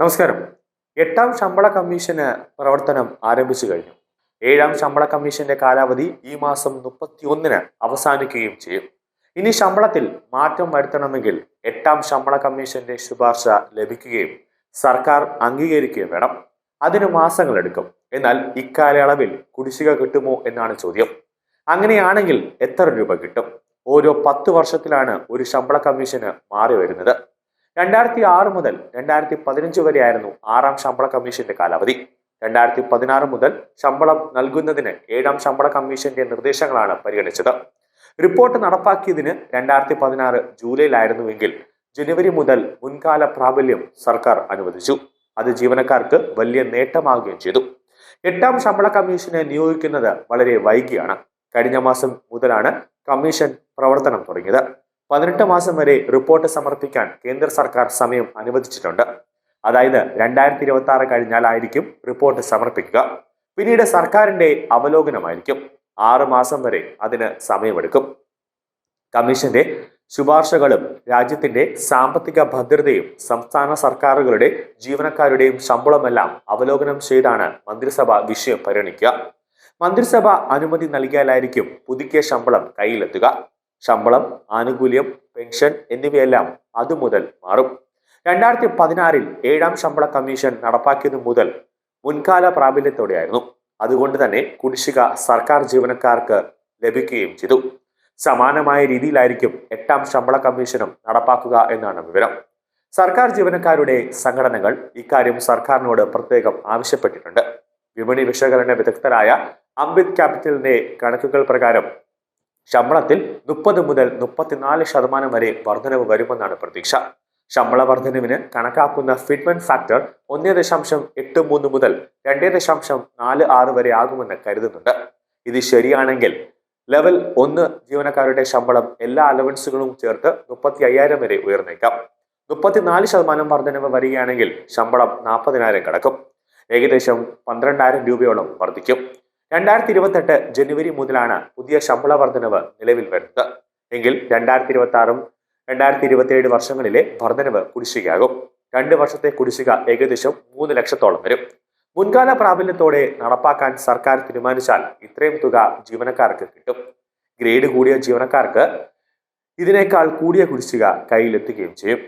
നമസ്കാരം. എട്ടാം ശമ്പള കമ്മീഷന് പ്രവർത്തനം ആരംഭിച്ചു കഴിഞ്ഞു. ഏഴാം ശമ്പള കമ്മീഷന്റെ കാലാവധി ഈ മാസം മുപ്പത്തിയൊന്നിന് അവസാനിക്കുകയും ചെയ്യും. ഇനി ശമ്പളത്തിൽ മാറ്റം വരുത്തണമെങ്കിൽ എട്ടാം ശമ്പള കമ്മീഷന്റെ ശുപാർശ ലഭിക്കുകയും സർക്കാർ അംഗീകരിക്കുകയും വേണം. അതിന് മാസങ്ങളെടുക്കും എന്നാൽ ഇക്കാലയളവിൽ കുടിശ്ശിക കിട്ടുമോ എന്നാണ് ചോദ്യം. അങ്ങനെയാണെങ്കിൽ എത്ര രൂപ കിട്ടും? ഓരോ പത്ത് വർഷത്തിലാണ് ഒരു ശമ്പള കമ്മീഷന് മാറി വരുന്നത്. രണ്ടായിരത്തി ആറ് മുതൽ രണ്ടായിരത്തി പതിനഞ്ച് വരെയായിരുന്നു ആറാം ശമ്പള കമ്മീഷന്റെ കാലാവധി. രണ്ടായിരത്തി പതിനാറ് മുതൽ ശമ്പളം നൽകുന്നതിന് ഏഴാം ശമ്പള കമ്മീഷന്റെ നിർദ്ദേശങ്ങളാണ് പരിഗണിച്ചത്. റിപ്പോർട്ട് നടപ്പാക്കിയതിന് രണ്ടായിരത്തി പതിനാറ് ജൂലൈയിലായിരുന്നുവെങ്കിൽ ജനുവരി മുതൽ മുൻകാല പ്രാബല്യം സർക്കാർ അനുവദിച്ചു. അത് ജീവനക്കാർക്ക് വലിയ നേട്ടമാകുകയും ചെയ്തു. എട്ടാം ശമ്പള കമ്മീഷനെ നിയോഗിക്കുന്നത് വളരെ വൈകിയാണ്. കഴിഞ്ഞ മാസം മുതലാണ് കമ്മീഷൻ പ്രവർത്തനം തുടങ്ങിയത്. പതിനെട്ട് മാസം വരെ റിപ്പോർട്ട് സമർപ്പിക്കാൻ കേന്ദ്ര സർക്കാർ സമയം അനുവദിച്ചിട്ടുണ്ട്. അതായത് രണ്ടായിരത്തി ഇരുപത്തി ആറ് കഴിഞ്ഞാലായിരിക്കും റിപ്പോർട്ട് സമർപ്പിക്കുക. പിന്നീട് സർക്കാരിന്റെ അവലോകനമായിരിക്കും. ആറ് മാസം വരെ അതിന് സമയമെടുക്കും. കമ്മീഷന്റെ ശുപാർശകളും രാജ്യത്തിന്റെ സാമ്പത്തിക ഭദ്രതയും സംസ്ഥാന സർക്കാരുകളുടെ ജീവനക്കാരുടെയും ശമ്പളമെല്ലാം അവലോകനം ചെയ്താണ് മന്ത്രിസഭ വിഷയം പരിഗണിക്കുക. മന്ത്രിസഭ അനുമതി നൽകിയാലായിരിക്കും പുതുക്കിയ ശമ്പളം കയ്യിലെത്തുക. ശമ്പളം ആനുകൂല്യം പെൻഷൻ എന്നിവയെല്ലാം അതുമുതൽ മാറും. രണ്ടായിരത്തി പതിനാറിൽ ഏഴാം ശമ്പള കമ്മീഷൻ നടപ്പാക്കിയതു മുതൽ മുൻകാല പ്രാബല്യത്തോടെയായിരുന്നു. അതുകൊണ്ട് തന്നെ കുടിശ്ശിക സർക്കാർ ജീവനക്കാർക്ക് ലഭിക്കുകയും ചെയ്തു. സമാനമായ രീതിയിലായിരിക്കും എട്ടാം ശമ്പള കമ്മീഷനും നടപ്പാക്കുക എന്നാണ് വിവരം. സർക്കാർ ജീവനക്കാരുടെ സംഘടനകൾ ഇക്കാര്യം സർക്കാരിനോട് പ്രത്യേകം ആവശ്യപ്പെട്ടിട്ടുണ്ട്. വിപണി വിശകലന വിദഗ്ധരായ അംബിത് ക്യാപിറ്റലിന്റെ കണക്കുകൾ പ്രകാരം ശമ്പളത്തിൽ മുപ്പത് മുതൽ മുപ്പത്തിനാല് ശതമാനം വരെ വർധനവ് വരുമെന്നാണ് പ്രതീക്ഷ. ശമ്പള വർധനവിന് കണക്കാക്കുന്ന ഫിറ്റ്മെന്റ് ഫാക്ടർ ഒന്നേ ദശാംശം എട്ട് മൂന്ന് മുതൽ രണ്ടേ ദശാംശം നാല് ആറ് വരെ ആകുമെന്ന് കരുതുന്നുണ്ട്. ഇത് ശരിയാണെങ്കിൽ ലെവൽ ഒന്ന് ജീവനക്കാരുടെ ശമ്പളം എല്ലാ അലവൻസുകളും ചേർത്ത് മുപ്പത്തി അയ്യായിരം വരെ ഉയർന്നേക്കാം. മുപ്പത്തിനാല് ശതമാനം വർധനവ് വരികയാണെങ്കിൽ ശമ്പളം നാൽപ്പതിനായിരം കടക്കും. ഏകദേശം പന്ത്രണ്ടായിരം രൂപയോളം വർദ്ധിക്കും രണ്ടായിരത്തി ഇരുപത്തെട്ട് ജനുവരി മുതലാണ് പുതിയ ശമ്പള വർധനവ് നിലവിൽ വരുന്നത്. എങ്കിൽ രണ്ടായിരത്തി ഇരുപത്തി ആറും രണ്ടായിരത്തി ഇരുപത്തിയേഴ് വർഷങ്ങളിലെ വർധനവ് കുടിശ്ശികയാകും. രണ്ട് വർഷത്തെ കുടിശ്ശിക ഏകദേശം മൂന്ന് ലക്ഷത്തോളം വരും. മുൻകാല പ്രാബല്യത്തോടെ നടപ്പാക്കാൻ സർക്കാർ തീരുമാനിച്ചാൽ ഇത്രയും തുക ജീവനക്കാർക്ക് കിട്ടും. ഗ്രേഡ് കൂടിയ ജീവനക്കാർക്ക് ഇതിനേക്കാൾ കൂടിയ കുടിശ്ശിക കയ്യിലെത്തുകയും ചെയ്യും.